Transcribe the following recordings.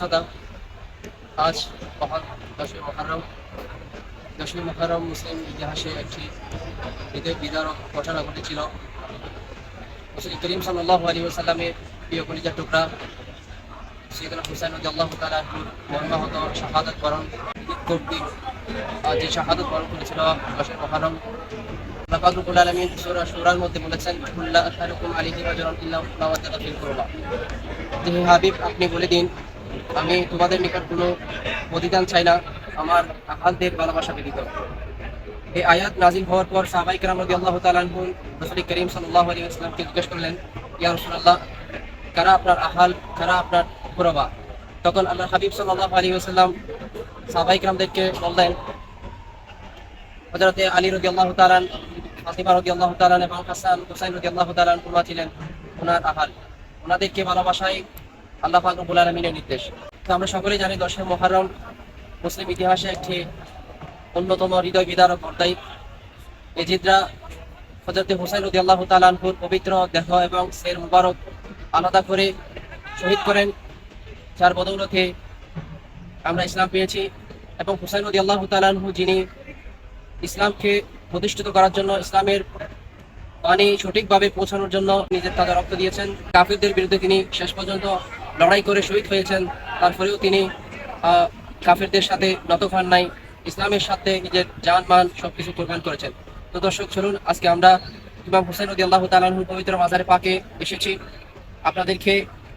সাদা আজ মহান দশই মহারম। দশই মহারম মুসলিম ইতিহাসে একটি হৃদয় বিদারক ঘটনা ঘটেছিল। রসুল করিম সাল্লাহ আলী সাল্লামের প্রিয় কলিজার টুকরা সৈয়দুল হুসাইন আল্লাহ তালাহুর মর্মাহত শাহাদত বরণ কর্তৃক যে শাহাদত বরণ করেছিল দশই মহারম। আপনি বলে দিন আমি তোমাদের নিকট কোনো প্রতিদান চাই না আমার আহালদের ভালোবাসা ব্যতীত এই আয়াত নাজিল হওয়ার পর সাহাবাই কেরাম রদি আল্লাহ তালাহুন রসুল করিম সাল্লাহ আলী ইসলামকে জিজ্ঞেস করলেন, ইয়া রসুল্লাহ কারা আপনার আহাল, কারা আপনার কুরবা তখন আল্লাহ হাবিব সাল্লাহ আলী আসাল্লাম সাহাবাই কেরামদেরকে বললেন হজরতে আলী রদি আল্লাহ তালান ফাতিমা রদি আল্লাহ তালান এবং হাসান, হুসাইন রদি আল্লাহ তালান ওনা ছিলেন ওনার আহাল। ওনাদেরকে ভালোবাসায় আল্লাহ পাক রব্বুল আলমিনের নির্দেশ। তো আমরা সকলেই জানি দশই মহারম মুসলিম ইতিহাসে একটি অন্যতম হৃদয় বিদারক অধ্যায়। এজিদরা হজরতে হুসাইন রদি আল্লাহ তালানহুর পবিত্র দেহ এবং সের মুবারক আলাদা করে শহীদ করেন, যার বদৌলতে আমরা ইসলাম পেয়েছি এবং হুসাইন রদি আল্লাহ তালানহু যিনি ইসলামকে প্রতিষ্ঠিত করার জন্য ইসলামের বাণী সঠিকভাবে পৌঁছানোর জন্য নিজের তাজা রক্ত দিয়েছেন। কাফিরদের বিরুদ্ধে তিনি শেষ পর্যন্ত লড়াই করে শহীদ হয়েছেন। তারপরেও তিনি কাফিরদের সাথে নত হন নাই, ইসলামের সাথে নিজের জান, মান সবকিছু কোরবান করেছেন। তো দর্শক, চলুন, আজকে আমরা ইমাম হুসাইন রদি আল্লাহ তালাহুর পবিত্র মাজারে পাকে এসেছি। আপনাদেরকে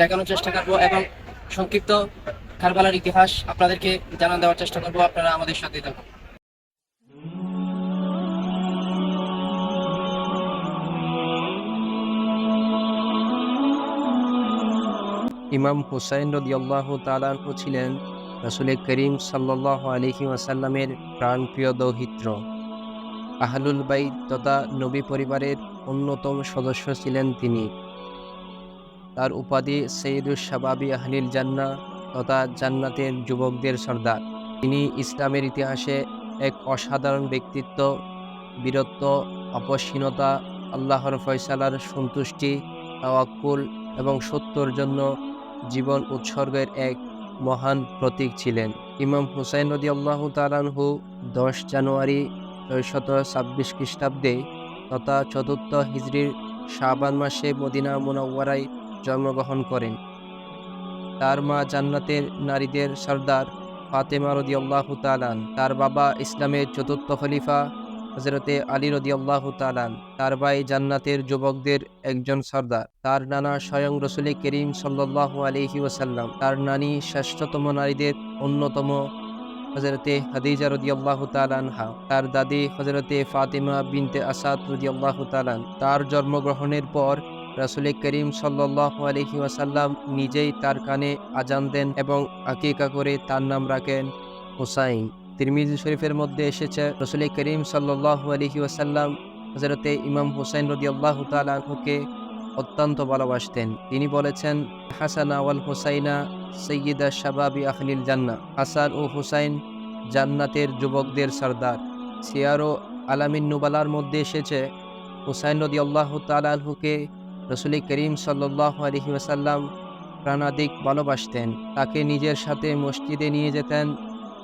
দেখানোর চেষ্টা করব এবং সংক্ষিপ্ত খারবালার ইতিহাস আপনাদেরকে জানান দেওয়ার চেষ্টা করব। আপনারা আমাদের সাথে থাকুন। ইমাম হুসাইন রদিয়াল্লাহ তালাহু ছিলেন রসুল করিম সাল্লাহ আলহি ওয়াসাল্লামের প্রাণপ্রিয় দৌহিত্র। আহলুল বাইত তথা নবী পরিবারের অন্যতম সদস্য ছিলেন তিনি। তার উপাধি সৈয়দুল শাবাবি আহলিল জান্না তথা জান্নাতের যুবকদের সর্দার। তিনি ইসলামের ইতিহাসে এক অসাধারণ ব্যক্তিত্ব, বীরত্ব, অপসীনতা, আল্লাহর ফয়সালার সন্তুষ্টি, তাওয়াক্কুল এবং সত্যর জন্য জীবন উৎসর্গের এক মহান প্রতীক ছিলেন। ইমাম হুসাইন রদি আল্লাহ তালানহু দশ জানুয়ারি ছয়শত ছাব্বিশ খ্রিস্টাব্দে তথা চতুর্থ হিজরির শাবান মাসে মদিনা মুনাওয়ারায় জন্মগ্রহণ করেন। তার মা জান্নাতের নারীদের সর্দার ফাতেমা রদি আল্লাহ তালান তার বাবা ইসলামের চতুর্থ খলিফা হজরতে আলী রদি আল্লাহ তালান তার ভাই জান্নাতের যুবকদের একজন সর্দার। তার নানা স্বয়ং রসুল করিম সাল্লাহ আলহি ওসাল্লাম তার নানি শ্রেষ্ঠতম নারীদের অন্যতম হজরতে হাদিজা রদি আল্লাহ তালানহা তার দাদি হজরতে ফাতিমা বিনতে আসাদ রদি আল্লাহ তালান তার জন্মগ্রহণের পর রাসুল করিম সাল্লাহ আলহি ওয়াসাল্লাম নিজেই তার কানে আজান দেন এবং আকিকা করে তার নাম রাখেন হুসাইন। তিরমিজি শরীফের মধ্যে এসেছে, রসুল করিম সাল্লাহ আলহি ওয়াসাল্লাম হজরতে ইমাম হুসাইন রদি আল্লাহ তালহুকে অত্যন্ত ভালোবাসতেন। তিনি বলেছেন, হাসান আওয়াল হুসাইনা সৈয়দা শাবাবি আখলিল জান্না হাসান ও হুসাইন জান্নাতের যুবকদের সর্দার। সিয়ারো আলামিন নুবালার মধ্যে এসেছে, হুসাইন রদি আল্লাহ তালহুকে রসুল করিম সাল্লাহ আলহি ওয়াসাল্লাম প্রাণাদিক ভালোবাসতেন। তাকে নিজের সাথে মসজিদে নিয়ে যেতেন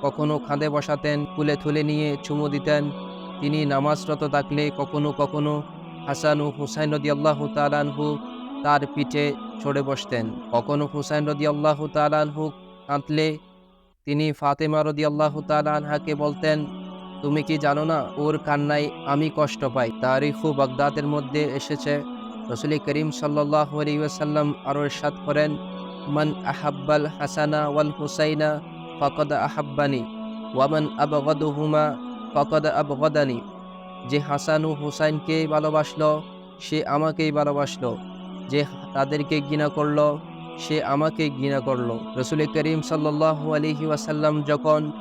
কখনো খাঁদে বসাতেন কুলে তুলে নিয়ে চুমু দিতেন। তিনি নামাজরত থাকলে কখনো কখনো হাসান ও হুসাইন রদি আল্লাহ তালানহু তার পিঠে ছড়ে বসতেন। কখনো হুসাইন রদি আল্লাহ তালানহু কাঁদলে তিনি ফাতেমা রদি আল্লাহ তালানহাকে বলতেন, তুমি কি জানো না, ওর কান্নায় আমি কষ্ট পাই। তারিখু বাগদাদের মধ্যে এসেছে রসুল করিম সাল্লাহ আলিয়াসাল্লাম আরও সাত করেন, মান আহাব্বাল হাসানা ওয়াল হুসাইনা ফকদ আহাব্বানি, ওয়ামান আবগদহুমা ফকদ আবগদানি। যে হাসান ও হুসাইনকে ভালোবাসলো, সে আমাকেই ভালোবাসলো। যে তাদেরকে ঘৃণা করল, সে আমাকে ঘৃণা করল। রসুল করিম সাল্লাহ আলহি ওয়াসাল্লাম যখন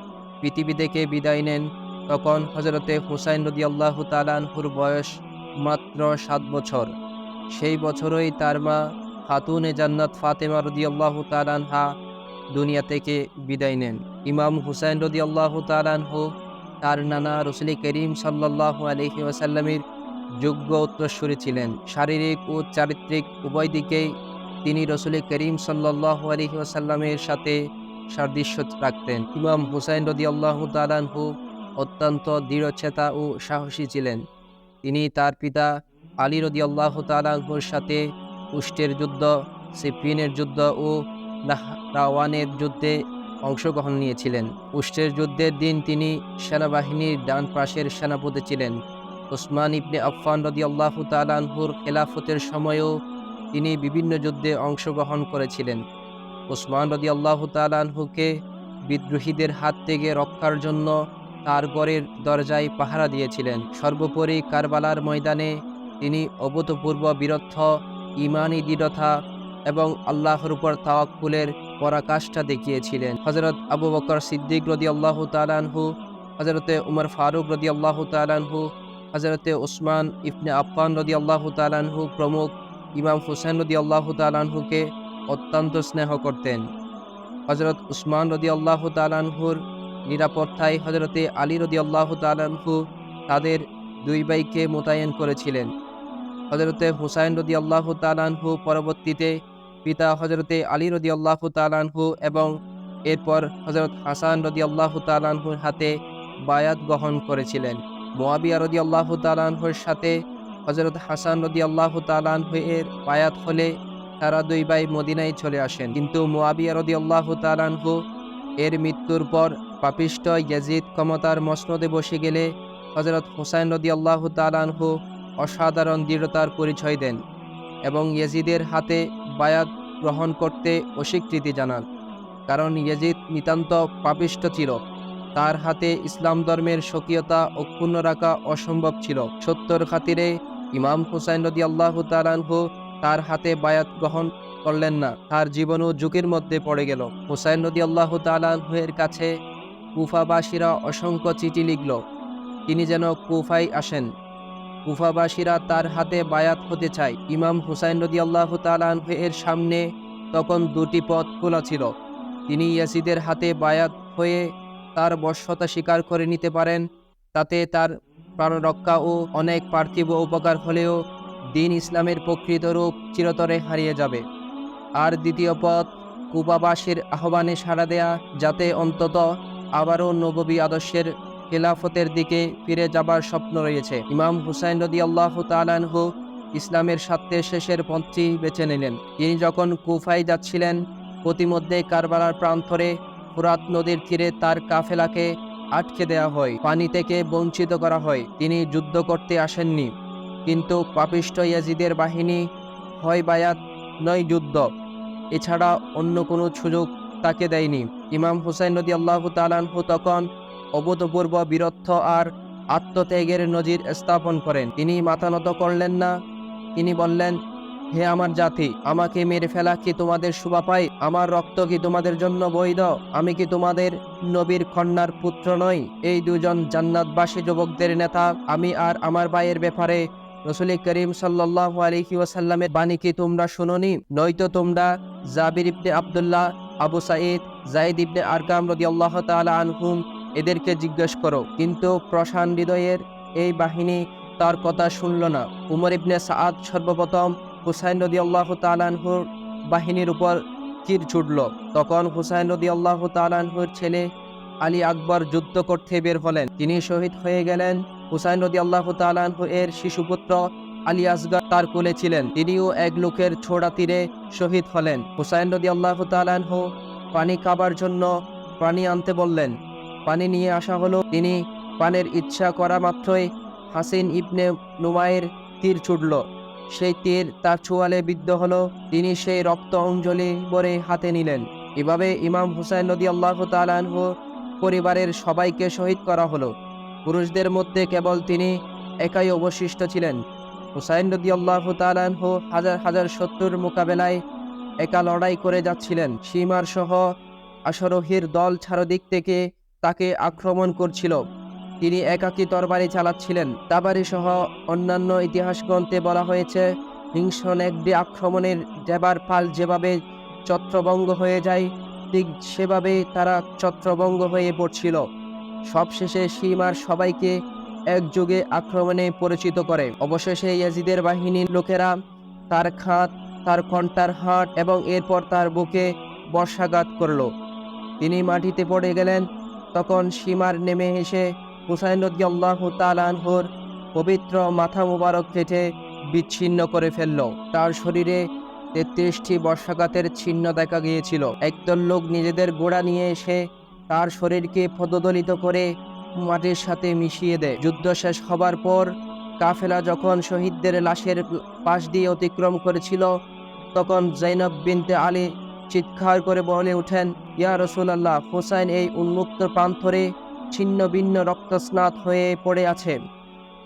পৃথিবী থেকে বিদায় নেন, তখন হজরতে হুসাইন রদি আল্লাহ তালানহুর বয়স মাত্র সাত বছর। সেই বছরই তার মা খাতুনে জান্নাত ফাতেমা রদি আল্লাহ তালানহা দুনিয়া থেকে বিদায় নেন। ইমাম হুসাইন রদি আল্লাহ তালানহু তার নানা রসুলি করিম সাল্লাহ আলহি ওয়াসাল্লামের যোগ্য উত্তরস্বরী ছিলেন। শারীরিক ও চারিত্রিক উভয় দিকেই তিনি রসুল করিম সাল্লাহ আলহি ওয়াসাল্লামের সাথে সাদৃশ্য রাখতেন। ইমাম হুসাইন রদি আল্লাহ তালানহু অত্যন্ত দৃঢ়চেতা ও সাহসী ছিলেন। তিনি তার পিতা আলী রদি আল্লাহ তালানহুর সাথে উষ্টের যুদ্ধ, সিপ্রিনের যুদ্ধ ও নাহরাওয়ানের যুদ্ধে অংশগ্রহণ নিয়েছিলেন। উষ্টের যুদ্ধের দিন তিনি সেনাবাহিনীর ডান পাশের সেনাপতি ছিলেন। ওসমান ইবনে আফফান রদি আল্লাহ তালানহুর খেলাফতের সময়ও তিনি বিভিন্ন যুদ্ধে অংশগ্রহণ করেছিলেন। ওসমান রদি আল্লাহ তালানহুকে বিদ্রোহীদের হাত থেকে রক্ষার জন্য তার গড়ের দরজায় পাহারা দিয়েছিলেন। সর্বোপরি কারবালার ময়দানে তিনি অভূতপূর্ব বীরত্ব, ইমানি দৃঢ়তা এবং আল্লাহর উপর তাওয়াক্কুলের পরাকাষ্ঠা দেখিয়েছিলেন। হজরত আবু বকর সিদ্দিক রদি আল্লাহ তালানহু হজরতে উমর ফারুক রদি আল্লাহ তালানহু হজরতে ওসমান ইবনে আফফান রদি আল্লাহ তালানহু প্রমুখ ইমাম হুসেন রদি আল্লাহ তালানহুকে অত্যন্ত স্নেহ করতেন। হজরত উসমান রদি আল্লাহ তালানহুর নিরাপত্তায় হজরতে আলী রদি আল্লাহ তালানহু তাদের দুই ভাইকে মোতায়েন করেছিলেন। হজরতে হুসাইন রদি আল্লাহ তালানহু পরবর্তীতে পিতা হজরতে আলী রদি আল্লাহ তালানহু এবং এরপর হজরত হাসান রদি আল্লাহ তালানহুর হাতে বায়াত গ্রহণ করেছিলেন। মোয়াবিয়া রদি আল্লাহ তালানহুর সাথে হজরত হাসান রদি আল্লাহ তালানহু এর বায়াত হলে তারা দুই ভাই মদিনায় চলে আসেন। কিন্তু মোয়াবিয়া রদি আল্লাহ তালানহু এর মৃত্যুর পর পাপিষ্ট ইয়াজিদ ক্ষমতার মসনদে বসে গেলে হজরত হুসাইন রদি আল্লাহ তালানহু অসাধারণ দৃঢ়তার পরিচয় দেন। এবং ইয়াজিদের হাতে বায়াত গ্রহণ করতে অস্বীকৃতি জানান। কারণ ইয়াজিদ নিতান্ত পাপিষ্ট ছিল। তার হাতে ইসলাম ধর্মের স্বকীয়তা অক্ষুণ্ণ রাখা অসম্ভব ছিল। সত্তর খাতিরে ইমাম হুসাইন রদি আল্লাহ তালানহু তার হাতে বায়াত গ্রহণ করলেন না। তার জীবনও ঝুঁকির মধ্যে পড়ে গেল। হুসাইন রদি আল্লাহ তালানহুয়ের কাছে কুফাবাসীরা অসংখ্য চিঠি লিখল। তিনি যেন কুফাই আসেন। কুফাবাসীরা তার হাতে বায়াত হতে চায়। ইমাম হুসাইন রদি আল্লাহ তালানহু এর সামনে তখন দুটি পথ খোলা ছিল। তিনি ইয়াসিদের হাতে বায়াত হয়ে তার বশ্যতা স্বীকার করে নিতে পারেন, তাতে তার প্রাণরক্ষা ও অনেক পার্থিব উপকার হলেও দিন ইসলামের প্রকৃত রূপ চিরতরে হারিয়ে যাবে। আর দ্বিতীয় পথ কুবাবাসীর আহ্বানে সাড়া দেয়া, যাতে অন্তত আবারও নববী আদর্শের খেলাফতের দিকে ফিরে যাবার স্বপ্ন রয়েছে। ইমাম হুসাইন রদি আল্লাহ তালানহু ইসলামের স্বার্থে শেষের পথটি বেছে নিলেন। তিনি যখন কুফায় যাচ্ছিলেন প্রতিমধ্যে কারবালার প্রান্তরে ফুরাত নদীর তীরে তার কাফেলাকে আটকে দেওয়া হয়, পানি থেকে বঞ্চিত করা হয়। তিনি যুদ্ধ করতে আসেননি, কিন্তু পাপিষ্ট ইয়াজিদের বাহিনী হয় বায়াত, নয় যুদ্ধ। এছাড়া অন্য কোনো সুযোগ তাকে দেয়নি। ইমাম হুসাইন নদী আল্লাহ তালানহু তখন অভূতপূর্ব বীরত্ব আর আত্মত্যাগের নজির স্থাপন করেন। তিনি মাথা নত করলেন না। তিনি বললেন, হে আমার জাতি, আমাকে মেরে ফেলা কি তোমাদের শোভা পাই আমার রক্ত কি তোমাদের জন্য বৈধ? আমি কি তোমাদের নবীর কন্যার পুত্র নই? এই দুজন জান্নাতবাসী যুবকদের নেতা, আমি আর আমার ভাইয়ের ব্যাপারে রসুল করিম সাল্লাহ আলহি ওয়াসাল্লামের বাণী কি তোমরা শুনোনি? নয়তো তোমরা জাবির ইবনে আবদুল্লাহ, আবু সাঈদ জাইদ ইবনে আরকাম রদি আল্লাহ তালা আনহুম এদেরকে জিজ্ঞেস করো, কিন্তু প্রশান হৃদয়ের এই বাহিনী তার কথা শুনল না। উমর ইবনে সাদ সর্বপ্রথম হুসাইন রদি আল্লাহ তালানহুর বাহিনীর উপর তীর ছুটল তখন হুসাইন রদি আল্লাহ তালানহুর ছেলে আলী আকবর যুদ্ধ করতে বের হলেন। তিনি শহীদ হয়ে গেলেন। হুসাইন রদি আল্লাহ তালানহু এর শিশুপুত্র আলী আসগর তার কোলে ছিলেন। তিনিও এক লোকের ছোড়া তীরে শহীদ হলেন। হুসাইন রদি আল্লাহ তালানহু পানি খাবার জন্য পানি আনতে বললেন। পানি নিয়ে আসা হলো। তিনি পানের ইচ্ছা করা মাত্রই হাসিন ইবনে নুমায়ের তীর ছুটল। সেই তীর তার চোয়ালে বিদ্ধ হলো। তিনি সেই রক্ত অঞ্জলি বরে হাতে নিলেন। এভাবে ইমাম হুসাইন নদী আল্লাহ তালানহু পরিবারের সবাইকে শহীদ করা হলো। পুরুষদের মধ্যে কেবল তিনি একাই অবশিষ্ট ছিলেন। হুসাইন নদী আল্লাহ তালানহু হাজার হাজার শত্রুর মোকাবেলায় একা লড়াই করে যাচ্ছিলেন। সীমার সহ আশরোহীর দল চারদিক থেকে তাকে আক্রমণ করছিল। তিনি একাকী তরবারি চালাচ্ছিলেন। তাবারি সহ অন্যান্য ইতিহাস গ্রন্থে বলা হয়েছে, হিংস্র নেকড়ে আক্রমণের দেবার পাল যেভাবে ছত্রভঙ্গ হয়ে যায়, ঠিক সেভাবে তারা ছত্রভঙ্গ হয়ে পড়ছিল। সবশেষে সীমার সবাইকে একযোগে আক্রমণে পরিচিত করে। অবশেষে ইয়াজিদের বাহিনীর লোকেরা তার খাত, তার কণ্ঠার হাট এবং এরপর তার বুকে বর্ষাঘাত করল। তিনি মাটিতে পড়ে গেলেন তখন সীমার নেমে এসে হুসাইন রদি আল্লাহ তালানহর পবিত্র মাথা মুবারক কেটে বিচ্ছিন্ন করে ফেলল। তার শরীরে তেত্রিশটি বর্ষাঘাতের চিহ্ন দেখা গিয়েছিল। একদল লোক নিজেদের গোড়া নিয়ে এসে তার শরীরকে পদদলিত করে মাটির সাথে মিশিয়ে দেয়। যুদ্ধ শেষ হবার পর কাফেলা যখন শহীদদের লাশের পাশ দিয়ে অতিক্রম করেছিল, তখন জৈনব বিনতে আলী চিৎকার করে বলে ওঠেন, ইয়া রসুলাল্লাহ, হোসাইন এই উন্মুক্ত প্রান্তরে ছিন্ন ভিন্ন রক্তস্নাত হয়ে পড়ে আছে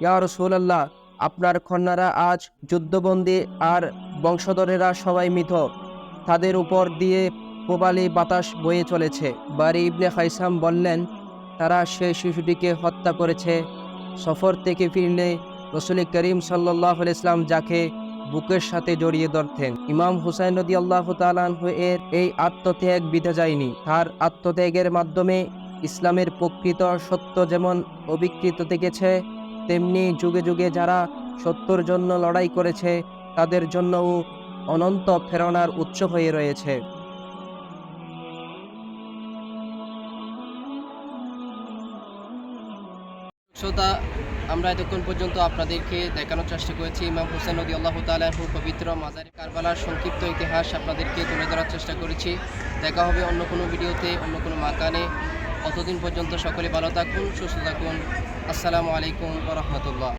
ইয়া রসুলাল্লাহ, আপনার কন্যারা আজ যুদ্ধবন্দী আর বংশধরেরা সবাই মৃত। তাদের উপর দিয়ে প্রবালি বাতাস বয়ে চলেছে। বারি ইবনে খাইসাম বললেন, তারা সেই শিশুটিকে হত্যা করেছে। সফর থেকে ফিরলে রসুল করিম সাল্লাহ ইসলাম যাকে বুকের সাথে জড়িয়ে ধরতেন। ইমাম হুসাইন নদী আল্লাহ তালানহু এর এই আত্মত্যাগ বিধে যায়নি। তার আত্মত্যাগের মাধ্যমে ইসলামের প্রকৃত সত্য যেমন অবিকৃত থেকেছে তেমনি যুগে যুগে যারা সত্যর জন্য লড়াই করেছে, তাদের জন্যও অনন্ত প্রেরণার উৎস হয়ে রয়েছে। শ্রোতা আমরা এতক্ষণ পর্যন্ত আপনাদেরকে দেখানোর চেষ্টা করেছি। ইমাম হোসেন নদী আল্লাহ তালাহুর পবিত্র মাজারে কারবালার সংক্ষিপ্ত ইতিহাস আপনাদেরকে তুলে ধরার চেষ্টা করেছি। দেখা হবে অন্য কোনো ভিডিওতে, অন্য কোনো মাকানে। অতদিন পর্যন্ত সকলে ভালো থাকুন, সুস্থ থাকুন। আসসালামু আলাইকুম রহমতুল্লাহ।